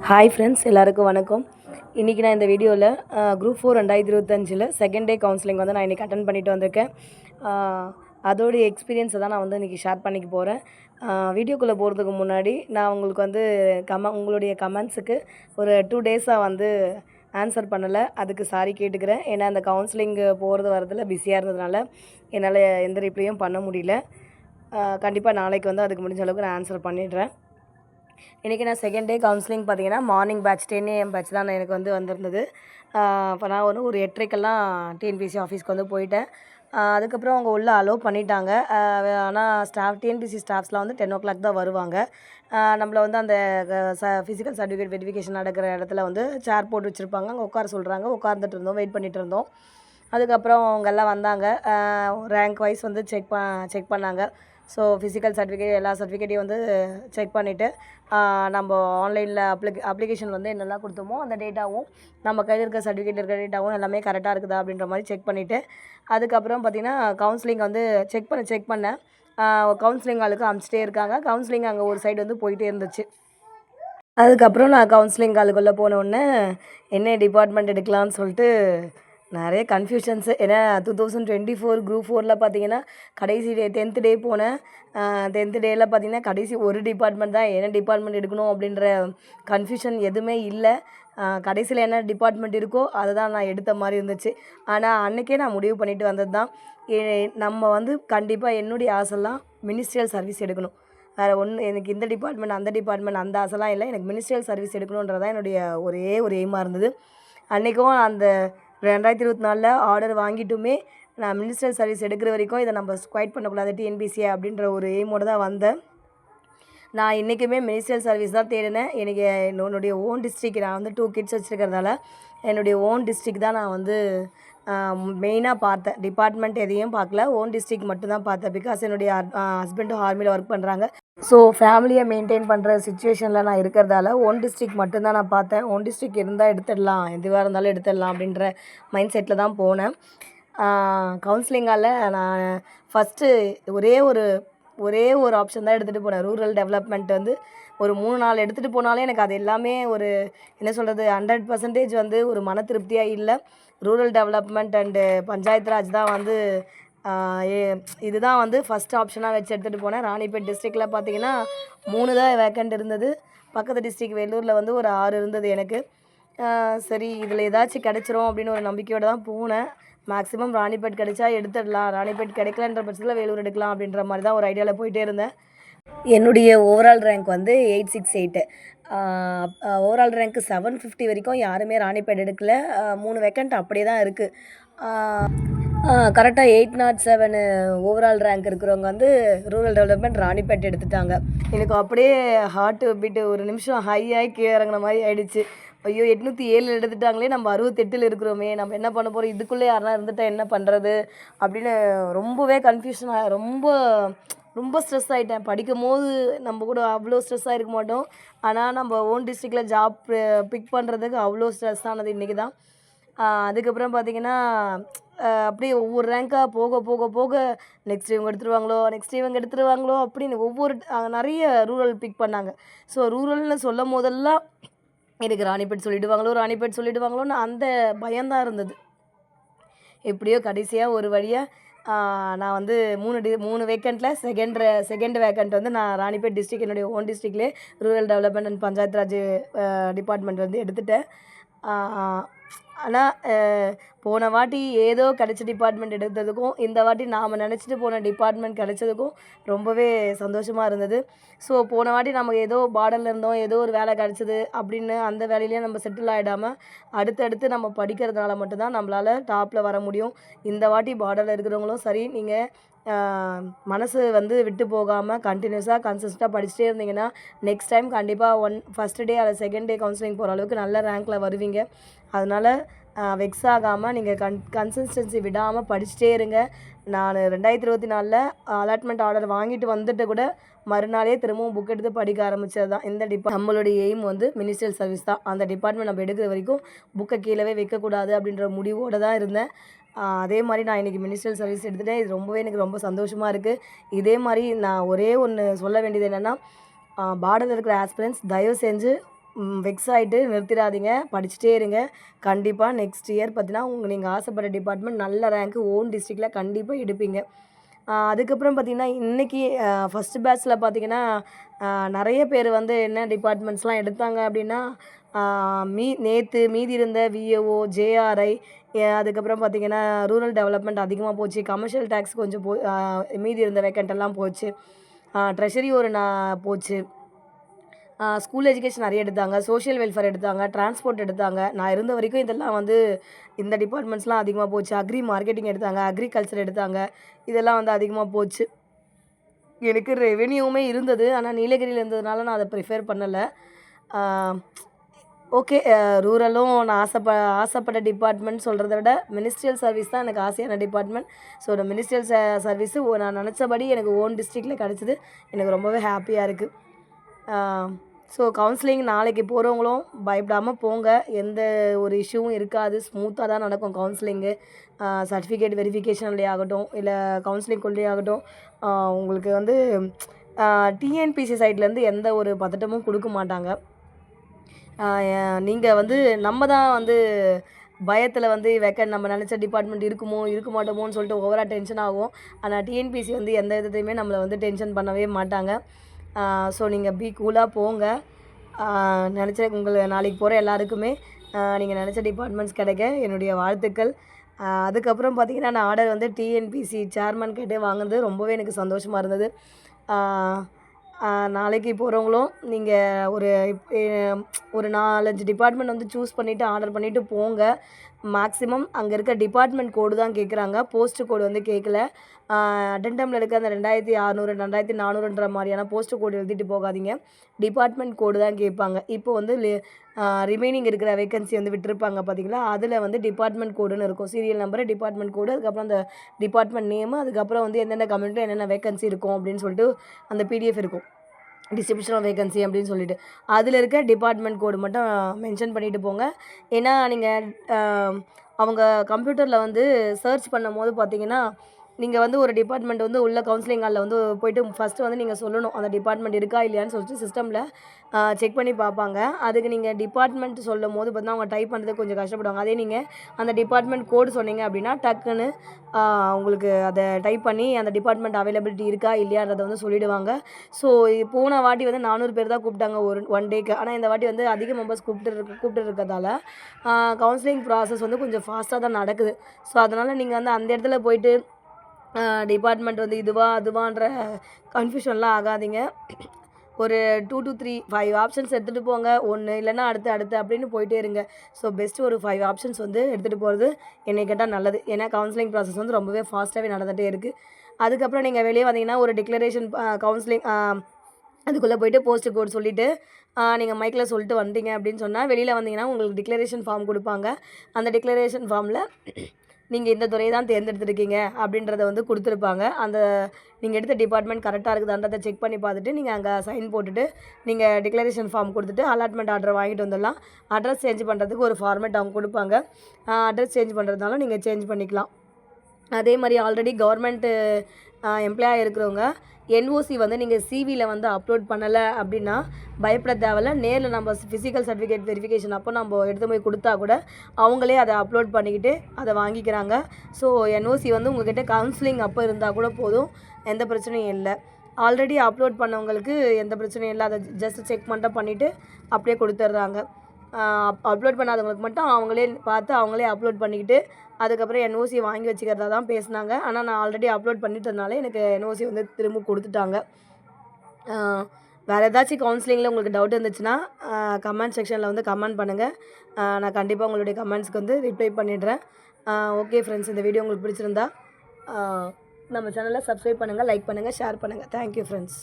Hi friends எல்லாருக்கும் வணக்கம். இன்றைக்கி நான் இந்த வீடியோவில் குரூப் ஃபோர் ரெண்டாயிரத்தி இருபத்தஞ்சில் செகண்ட் டே கவுன்சிலிங் வந்து நான் இன்றைக்கி அட்டன் பண்ணிட்டு வந்திருக்கேன். அதோடைய எக்ஸ்பீரியன்ஸை தான் நான் வந்து இன்றைக்கி ஷேர் பண்ணிக்க போகிறேன் வீடியோக்குள்ளே போகிறதுக்கு முன்னாடி நான் உங்களுக்கு வந்து கம உங்களுடைய கமெண்ட்ஸுக்கு ஒரு டூ டேஸாக வந்து ஆன்சர் பண்ணலை. அதுக்கு சாரி கேட்டுக்கிறேன். ஏன்னா அந்த கவுன்சிலிங் போகிறது வரதில் பிஸியாக இருந்ததுனால என்னால் எந்த ரிப்ளையும் பண்ண முடியல. கண்டிப்பாக நாளைக்கு வந்து அதுக்கு முடிஞ்ச அளவுக்கு நான் ஆன்சர் பண்ணிடுறேன். இன்றைக்கி நான் செகண்ட் டே கவுன்சிலிங் பார்த்தீங்கன்னா morning batch ten AM batch தான் எனக்கு வந்து வந்திருந்தது. இப்போ நான் வந்து ஒரு எட்டரைக்கெல்லாம் டிஎன்பிசி ஆஃபீஸ்க்கு வந்து போயிட்டேன். அதுக்கப்புறம் அவங்க உள்ளே அலோவ் பண்ணிட்டாங்க. ஆனால் ஸ்டாஃப் டிஎன்பிசி ஸ்டாஃப்ஸ்லாம் வந்து டென் ஓ கிளாக் தான் வருவாங்க. நம்மளை வந்து அந்த ஃபிசிக்கல் சர்டிஃபிகேட் வெரிஃபிகேஷன் நடக்கிற இடத்துல வந்து சேர் போட்டு வச்சுருப்பாங்க. அங்கே உட்கார சொல்கிறாங்க உட்கார்ந்துட்டு இருந்தோம் வெயிட் பண்ணிட்டு இருந்தோம். அதுக்கப்புறம் அவங்க எல்லாம் வந்தாங்க. ரேங்க் வைஸ் வந்து செக் ப செக் பண்ணாங்க. ஸோ ஃபிசிக்கல் சர்டிஃபிகேட் எல்லா சர்டிஃபிகேட்டையும் வந்து செக் பண்ணிவிட்டு நம்ம ஆன்லைனில் அப்ளிகே அப்ளிகேஷன் வந்து என்னெல்லாம் கொடுத்தோமோ அந்த டேட்டாவும் நம்ம கையில் இருக்க சர்டிஃபிகேட் இருக்கிற டேட்டாவும் எல்லாமே கரெக்டாக இருக்குதா அப்படின்ற மாதிரி செக் பண்ணிவிட்டு அதுக்கப்புறம் பார்த்திங்கன்னா கவுன்சிலிங் வந்து செக் பண்ண செக் பண்ணேன் கவுன்சிலிங் ஆளுக்கு அனுப்பிச்சிட்டே இருக்காங்க. கவுன்சிலிங் அங்கே ஒரு சைடு வந்து போயிட்டே இருந்துச்சு. அதுக்கப்புறம் நான் கவுன்சிலிங் ஆளுக்குள்ளே போன உடனே என்ன டிபார்ட்மெண்ட் எடுக்கலாம்னு சொல்லிட்டு நிறைய கன்ஃபியூஷன்ஸு ஏன்னா two thousand twenty four group ஃபோரில் பார்த்தீங்கன்னா கடைசி டே டென்த்து டே போனேன் டென்த்து டேயில் பார்த்தீங்கன்னா கடைசி ஒரு டிபார்ட்மெண்ட் தான் என்ன டிபார்ட்மெண்ட் எடுக்கணும் அப்படின்ற கன்ஃபியூஷன் எதுவுமே இல்லை. கடைசியில் என்ன டிபார்ட்மெண்ட் இருக்கோ அதை தான் நான் எடுத்த மாதிரி இருந்துச்சு. ஆனால் அன்றைக்கே நான் முடிவு பண்ணிட்டு வந்தது தான். ஏ- நம்ம வந்து கண்டிப்பாக என்னுடைய ஆசைலாம் மினிஸ்ட்ரியல் சர்வீஸ் எடுக்கணும். வேறு ஒன்று எனக்கு இந்த டிபார்ட்மெண்ட் அந்த டிபார்ட்மெண்ட் அந்த ஆசைலாம் இல்லை. எனக்கு மினிஸ்ட்ரியல் சர்வீஸ் எடுக்கணுன்றது தான் என்னுடைய ஒரே ஒரு எய்மாக இருந்தது. அன்றைக்கும் அந்த ரெண்டாயிரத்தி இருபத்தி நாலில் ஆர்டர் வாங்கிட்டுமே நான் மினிஸ்டர் சர்வீஸ் எடுக்கிற வரைக்கும் இதை நம்ம ஸ்குவைட் பண்ணக்கூடாது டிஎன்பிசிஏ அப்படின்ற ஒரு எய்மோடு தான் வந்தேன். நான் இன்றைக்குமே மினிஸ்ட்ரியல் சர்வீஸ் தான் தேடினேன். எனக்கு என்னுடைய ஓன் டிஸ்ட்ரிக் நான் வந்து டூ கிட்ஸ் வச்சுருக்கிறதால என்னுடைய ஓன் டிஸ்ட்ரிக் தான் நான் வந்து மெயினாக பார்த்தேன். டிபார்ட்மெண்ட் எதையும் பார்க்கல. ஓன் டிஸ்ட்ரிக் மட்டும்தான் பார்த்தேன். பிகாஸ் என்னுடைய ஹஸ்பண்டும் ஆர்மியில் ஒர்க் பண்ணுறாங்க ஸோ ஃபேமிலியை மெயின்டைன் பண்ணுற சுச்சுவேஷனில் நான் இருக்கிறதால ஓன் டிஸ்ட்ரிக் மட்டும்தான் நான் பார்த்தேன். ஓன் டிஸ்ட்ரிக் இருந்தால் எடுத்துடலாம். எதுவாக இருந்தாலும் எடுத்துடலாம் அப்படின்ற மைண்ட் செட்டில் தான் போனேன். கவுன்சிலிங்கால் நான் ஃபஸ்ட்டு ஒரே ஒரு ஒரே ஒரு ஆப்ஷன் தான் எடுத்துகிட்டு போனேன் ரூரல் டெவலப்மெண்ட் வந்து ஒரு மூணு நாள் எடுத்துகிட்டு போனாலே எனக்கு அது எல்லாமே ஒரு என்ன சொல்கிறது ஹண்ட்ரட் பர்சன்டேஜ் வந்து ஒரு மன திருப்தியாக இல்லை. Rural development and panchayat raj தான் வந்து ஏ- இதுதான் வந்து ஃபஸ்ட் ஆப்ஷனாக வச்சு எடுத்துகிட்டு போனேன் ராணிப்பேட் டிஸ்ட்ரிக்டில் பார்த்தீங்கன்னா மூணு தான் வேக்கண்ட் இருந்தது. பக்கத்து டிஸ்ட்ரிக்ட் வெள்ளூரில் வந்து ஒரு ஆறு இருந்தது எனக்கு. சரி இதில் ஏதாச்சும் கிடச்சிரும் அப்படின்னு ஒரு நம்பிக்கையோடு தான் போனேன். மேக்ஸிமம் ராணிப்பேட் கிடைச்சா எடுத்துடலாம். ராணிப்பேட் கிடைக்கலன்ற பட்சத்தில் வேலூர் எடுக்கலாம் அப்படின்ற மாதிரி தான் ஒரு ஐடியாவில் போயிட்டே இருந்தேன். என்னுடைய ஓவரால் ரேங்க் வந்து eight six eight overall rank seven fifty வரைக்கும் யாருமே ராணிப்பேட் எடுக்கல. மூணு வேக்கண்ட் அப்படியே தான் இருக்குது கரெக்டாக eight nought seven overall rank இருக்கிறவங்க வந்து ரூரல் டெவலப்மெண்ட் ராணிப்பேட் எடுத்துட்டாங்க. எனக்கு அப்படியே ஹார்ட் பீட்டு ஒரு நிமிஷம் ஹை ஆகி கீழே இறங்குன மாதிரி ஆயிடுச்சு. ஐயோ எட்நூற்றி ஏழு எடுத்துட்டாங்களே நம்ம அறுபத்தெட்டில் இருக்கிறோமே நம்ம என்ன பண்ண போகிறோம் இதுக்குள்ளே யாருனா இருந்துட்டால் என்ன பண்ணுறது அப்படின்னு ரொம்பவே கன்ஃபியூஷன் ரொம்ப ரொம்ப ஸ்ட்ரெஸ் ஆகிட்டேன் படிக்கும் போது நம்ம கூட அவ்வளோ ஸ்ட்ரெஸ்ஸாக இருக்க மாட்டோம். ஆனால் நம்ம ஓன் டிஸ்ட்ரிக்டில் ஜாப் பிக் பண்ணுறதுக்கு அவ்வளோ ஸ்ட்ரெஸ் ஆனது இன்றைக்கி தான். அதுக்கப்புறம் பார்த்தீங்கன்னா அப்படியே ஒவ்வொரு ரேங்காக போக போக போக நெக்ஸ்ட் இவங்க எடுத்துருவாங்களோ நெக்ஸ்ட் இவங்க எடுத்துருவாங்களோ அப்படின்னு ஒவ்வொரு நிறைய ரூரல் பிக் பண்ணாங்க. ஸோ ரூரல்னு சொல்லும் போதெல்லாம் எனக்கு ராணிப்பேட் சொல்லிடுவாங்களோ ராணிப்பேட் சொல்லிடுவாங்களோன்னு அந்த பயம்தான் இருந்தது. எப்படியோ கடைசியாக ஒரு வழியாக நான் வந்து மூணு டி மூணு வேக்கண்ட்டில் செகண்ட் செகண்ட் வேக்கண்ட் வந்து நான் ராணிப்பேட் டிஸ்ட்ரிக் என்னுடைய own டிஸ்ட்ரிக்ட்லேயே rural development and panchayat raj department வந்து எடுத்துட்டேன். ஆனால் போன வாட்டி ஏதோ கிடைச்ச டிபார்ட்மெண்ட் எடுத்ததுக்கும் இந்த வாட்டி நாம் நினச்சிட்டு போன டிபார்ட்மெண்ட் கிடைச்சதுக்கும் ரொம்பவே சந்தோஷமாக இருந்தது. ஸோ போன வாட்டி நம்ம ஏதோ பாடலில் இருந்தோம் ஏதோ ஒரு வேலை கிடச்சிது அப்படின்னு அந்த வேலையிலேயே நம்ம செட்டில் ஆகிடாமல் அடுத்தடுத்து நம்ம படிக்கிறதுனால மட்டும்தான் நம்மளால் டாப்பில் வர முடியும். இந்த வாட்டி பார்டரில் இருக்கிறவங்களும் சரி நீங்கள் மனசு வந்து விட்டு போகாமல் கண்டினியூஸாக கன்சிஸ்டாக படிச்சுட்டே இருந்தீங்கன்னா நெக்ஸ்ட் டைம் கண்டிப்பாக ஒன் ஃபஸ்ட் டே அல்லது செகண்ட் டே கவுன்சிலிங் போகிற அளவுக்கு நல்ல ரேங்க்கில் வருவீங்க. அதனால் வெக்ஸ் ஆகாமல் நீங்கள் கன் கன்சிஸ்டன்சி விடாமல் படிச்சுட்டே இருங்க. நான் ரெண்டாயிரத்தி இருபத்தி நாலில் அலாட்மெண்ட் ஆர்டர் வாங்கிட்டு வந்துட்டு கூட மறுநாளே திரும்பவும் புக் எடுத்து படிக்க ஆரம்பித்தது தான் இந்த டிபார்ட் நம்மளுடைய எய்ம் வந்து மினிஸ்ட்ரியல் சர்வீஸ் தான். அந்த டிபார்ட்மெண்ட் நம்ம எடுக்கிற வரைக்கும் புக்கை கீழே வைக்கக்கூடாது அப்படின்ற முடிவோடு தான் இருந்தேன். அதே மாதிரி நான் இன்றைக்கி மினிஸ்ட்ரல் சர்வீஸ் எடுத்துட்டேன். இது ரொம்பவே எனக்கு ரொம்ப சந்தோஷமாக இருக்குது இதே மாதிரி நான் ஒரே ஒன்று சொல்ல வேண்டியது என்னென்னா பார்டரில் இருக்கிற ஆஸ்பிரன்ஸ் தயவு செஞ்சு வெக்ஸ் ஆகிட்டு நிறுத்திடாதீங்க. படிச்சுட்டே இருங்க. கண்டிப்பாக நெக்ஸ்ட் இயர் பார்த்தீங்கன்னா உங்கள் நீங்கள் ஆசைப்பட்ட டிபார்ட்மெண்ட் நல்ல ரேங்க்கு ஓன் டிஸ்ட்ரிக்டில் கண்டிப்பாக எடுப்பீங்க. அதுக்கப்புறம் பார்த்திங்கன்னா இன்றைக்கி ஃபஸ்ட்டு பேட்ச்சில் பார்த்தீங்கன்னா நிறைய பேர் வந்து என்ன டிபார்ட்மெண்ட்ஸ்லாம் எடுத்தாங்க அப்படின்னா மீ நேற்று மீதி இருந்த விஏஓ ஜேஆர்ஐ அதுக்கப்புறம் பார்த்தீங்கன்னா ரூரல் டெவலப்மெண்ட் அதிகமாக போச்சு. கமர்ஷியல் டேக்ஸ் கொஞ்சம் போ மீதி இருந்த வேக்கண்டெல்லாம் போச்சு. ட்ரெஷரி ஒரு நான் போச்சு. ஸ்கூல் எஜுகேஷன் நிறைய எடுத்தாங்க. சோஷியல் வெல்ஃபேர் எடுத்தாங்க. டிரான்ஸ்போர்ட் எடுத்தாங்க. நான் இருந்த வரைக்கும் இதெல்லாம் வந்து இந்த டிபார்ட்மெண்ட்ஸ்லாம் அதிகமாக போச்சு. அக்ரி மார்க்கெட்டிங் எடுத்தாங்க. அக்ரிகல்ச்சர் எடுத்தாங்க. இதெல்லாம் வந்து அதிகமாக போச்சு. எனக்கு ரெவென்யூவுமே இருந்தது. ஆனால் நீலகிரியில் இருந்ததுனால நான் அதை ப்ரிஃபேர் பண்ணலை. ஓகே ரூரலும் நான் ஆசைப்ப ஆசைப்பட்ட டிபார்ட்மெண்ட் சொல்கிறத விட மினிஸ்ட்ரியல் சர்வீஸ் தான் எனக்கு ஆசையான டிபார்ட்மெண்ட் ஸோ இந்த மினிஸ்ட்ரியல் ச சர்வீஸு நான் நினச்சபடி எனக்கு ஓன் டிஸ்ட்ரிக்டில் கிடச்சிது. எனக்கு ரொம்பவே ஹாப்பியாக இருக்குது ஸோ கவுன்சிலிங் நாளைக்கு போகிறவங்களும் பயப்படாமல் போங்க. எந்த ஒரு இஷ்யூவும் இருக்காது. ஸ்மூத்தாக தான் நடக்கும் கவுன்சிலிங்கு சர்டிஃபிகேட் வெரிஃபிகேஷன்லேயே ஆகட்டும் இல்லை கவுன்சிலிங்குள்ளே ஆகட்டும். உங்களுக்கு வந்து டிஎன்பிசி சைட்லேருந்து எந்த ஒரு பதட்டமும் கொடுக்க மாட்டாங்க. நீங்கள் வந்து நம்ம தான் வந்து பயத்தில் வந்து வைக்க நம்ம நினச்ச டிபார்ட்மெண்ட் இருக்குமோ இருக்க மாட்டோமோன்னு சொல்லிட்டு ஓவராக டென்ஷன் ஆகும். ஆனால் டிஎன்பிசி வந்து எந்த விதத்தையுமே நம்மளை வந்து டென்ஷன் பண்ணவே மாட்டாங்க. ஸோ நீங்கள் பி கூலாக போங்க. நினச்ச உங்களை நாளைக்கு போகிற எல்லாருக்குமே நீங்கள் நினச்ச டிபார்ட்மெண்ட்ஸ் கிடைக்க என்னுடைய வாழ்த்துக்கள். அதுக்கப்புறம் பார்த்திங்கன்னா நான் ஆர்டர் வந்து டிஎன்பிசி சேர்மன் கேட்டே வாங்குனது ரொம்பவே எனக்கு சந்தோஷமாக இருந்தது. நாளைக்கு போகிறவங்களும் நீங்கள் ஒரு ஒரு நாலஞ்சு டிபார்ட்மெண்ட் வந்து சூஸ் பண்ணிவிட்டு ஆர்டர் பண்ணிவிட்டு போங்க. மேக்ஸிமம் அங்கே இருக்க டிபார்ட்மெண்ட் கோடு தான் கேட்குறாங்க போஸ்ட் கோடு வந்து கேட்கல அட்டன்டமில் இருக்க அந்த ரெண்டாயிரத்தி அறநூறு ரெண்டாயிரத்தி நானூறுன்ற மாதிரியான போஸ்ட் கோடு எழுதிட்டு போகாதீங்க. டிபார்ட்மெண்ட் கோடு தான் கேட்பாங்க. இப்போ வந்து ரிமைனிங் இருக்கிற வேகன்சி வந்து விட்டுருப்பாங்க பார்த்தீங்களா அதில் வந்து டிபார்ட்மெண்ட் கோடுன்னு இருக்கும். சீரியல் நம்பர் டிபார்ட்மெண்ட் கோடு அதுக்கப்புறம் அந்த டிபார்ட்மெண்ட் நேமு அதுக்கப்புறம் வந்து எந்தெந்த கம்யூனிட்டியில் என்னென்ன வேகன்சி இருக்கும் அப்படின்னு சொல்லிட்டு அந்த பிடிஎஃப் இருக்கும். டிஸ்ட்ரிபியூஷன் ஆஃப் வேகன்சி அப்படின்னு சொல்லிட்டு. அதில் இருக்க டிபார்ட்மெண்ட் கோடு மட்டும் மென்ஷன் பண்ணிவிட்டு போங்க. ஏன்னா நீங்கள் அவங்க கம்ப்யூட்டரில் வந்து சர்ச் பண்ணும் போது பார்த்தீங்கன்னா நீங்கள் வந்து ஒரு டிபார்ட்மெண்ட் வந்து உள்ள கவுன்சிலிங் ஹாலில் வந்து போயிட்டு ஃபஸ்ட்டு வந்து நீங்கள் சொல்லணும் அந்த டிபார்ட்மெண்ட் இருக்கா இல்லையான்னு சொல்லிட்டு சிஸ்டமில் செக் பண்ணி பார்ப்பாங்க. அதுக்கு நீங்கள் டிபார்ட்மெண்ட் சொல்லும் போது பார்த்தீங்கன்னா அவங்க டைப் பண்ணுறது கொஞ்சம் கஷ்டப்படுவாங்க. அதே நீங்கள் அந்த டிபார்ட்மெண்ட் கோடு சொன்னீங்க அப்படின்னா டக்குன்னு உங்களுக்கு அதை டைப் பண்ணி அந்த டிபார்ட்மெண்ட் அவைலபிலிட்டி இருக்கா இல்லையான்றதை வந்து சொல்லிடுவாங்க. ஸோ போன வாட்டி வந்து நானூறு பேர் தான் கூப்பிட்டாங்க ஒரு ஒன் டேக்கு ஆனால் இந்த வாட்டி வந்து அதிக மெம்பர்ஸ் கூப்பிட்டு இருக்க கூப்பிட்டு இருக்கிறதால கவுன்சிலிங் ப்ராசஸ் வந்து கொஞ்சம் ஃபாஸ்ட்டாக தான் நடக்குது. ஸோ அதனால் நீங்கள் வந்து அந்த இடத்துல போயிட்டு டிபார்ட்மெண்ட் வந்து இதுவா அதுவான்ற கன்ஃபியூஷன்லாம் ஆகாதீங்க. ஒரு two to three five options எடுத்துகிட்டு போங்க. ஒன்று இல்லைன்னா அடுத்து அடுத்து அப்படின்னு போயிட்டே இருங்க. ஸோ பெஸ்ட்டு ஒரு ஃபைவ் ஆப்ஷன்ஸ் வந்து எடுத்துகிட்டு போகிறது என்னை கேட்டால் நல்லது. ஏன்னா கவுன்சிலிங் ப்ராசஸ் வந்து ரொம்பவே ஃபாஸ்ட்டாகவே நடந்துகிட்டே இருக்குது அதுக்கப்புறம் நீங்கள் வெளியே வந்தீங்கன்னா ஒரு டிக்ளரேஷன் கவுன்சிலிங் அதுக்குள்ளே போயிட்டு போஸ்ட் கோட் சொல்லிவிட்டு நீங்கள் மைக்கில் சொல்லிட்டு வந்தீங்க அப்படின்னு சொன்னால் வெளியில் வந்தீங்கன்னா உங்களுக்கு டிக்ளரேஷன் ஃபார்ம் கொடுப்பாங்க. அந்த டிக்ளரேஷன் ஃபார்மில் நீங்கள் இந்த துறையை தான் தேர்ந்தெடுத்துருக்கீங்க அப்படின்றத வந்து கொடுத்துருப்பாங்க. அந்த நீங்கள் எடுத்த டிபார்ட்மெண்ட் கரெக்டாக இருக்குதான்றதை செக் பண்ணி பார்த்துட்டு நீங்கள் அங்கே சைன் போட்டுட்டு நீங்கள் டிக்ளரேஷன் ஃபார்ம் கொடுத்துட்டு அலாட்மெண்ட் ஆர்டர் வாங்கிட்டு வந்துடலாம். அட்ரஸ் சேஞ்ச் பண்ணுறதுக்கு ஒரு ஃபார்மேட் அவங்க கொடுப்பாங்க. அட்ரஸ் சேஞ்ச் பண்ணுறதுனால நீங்கள் சேஞ்ச் பண்ணிக்கலாம். அதே மாதிரி ஆல்ரெடி கவர்மெண்ட்டு எம்ப்ளாயாக இருக்கிறவங்க என்ஓசி வந்து நீங்கள் சிவியில் வந்து அப்லோட் பண்ணலை அப்படின்னா பயப்பட தேவையில்ல. நேரில் நம்ம ஃபிசிக்கல் சர்டிஃபிகேட் வெரிஃபிகேஷன் அப்போ நம்ம எடுத்து போய் கொடுத்தா கூட அவங்களே அதை அப்லோட் பண்ணிக்கிட்டு அதை வாங்கிக்கிறாங்க. ஸோ என்ஓசி வந்து உங்ககிட்ட கவுன்சிலிங் அப்போ இருந்தால் கூட போதும். எந்த பிரச்சனையும் இல்லை. ஆல்ரெடி அப்லோட் பண்ணவங்களுக்கு எந்த பிரச்சனையும் இல்லை. அதை ஜஸ்ட் செக் மட்டும் பண்ணிவிட்டு அப்படியே கொடுத்துட்றாங்க அப்லோட் பண்ணாதவங்களுக்கு மட்டும் அவங்களே பார்த்து அவங்களே அப்லோட் பண்ணிக்கிட்டு அதுக்கப்புறம் என்ஓசி வாங்கி வச்சுக்கிறதா தான் பேசினாங்க. ஆனால் நான் ஆல்ரெடி அப்லோட் பண்ணிட்டதுனால எனக்கு என்ஓசி வந்து திரும்ப கொடுத்துட்டாங்க. வேறு ஏதாச்சும் கவுன்சிலிங்கில் உங்களுக்கு டவுட் இருந்துச்சுன்னா கமெண்ட் செக்ஷனில் வந்து கமெண்ட் பண்ணுங்கள் நான் கண்டிப்பாக உங்களுடைய கமெண்ட்ஸ்க்கு வந்து ரிப்ளை பண்ணிடுறேன். ஓகே ஃப்ரெண்ட்ஸ் இந்த வீடியோ உங்களுக்கு பிடிச்சிருந்தா நம்ம சேனலை சப்ஸ்கிரைப் பண்ணுங்கள் லைக் பண்ணுங்கள் ஷேர் பண்ணுங்கள் தேங்க்யூ ஃப்ரெண்ட்ஸ்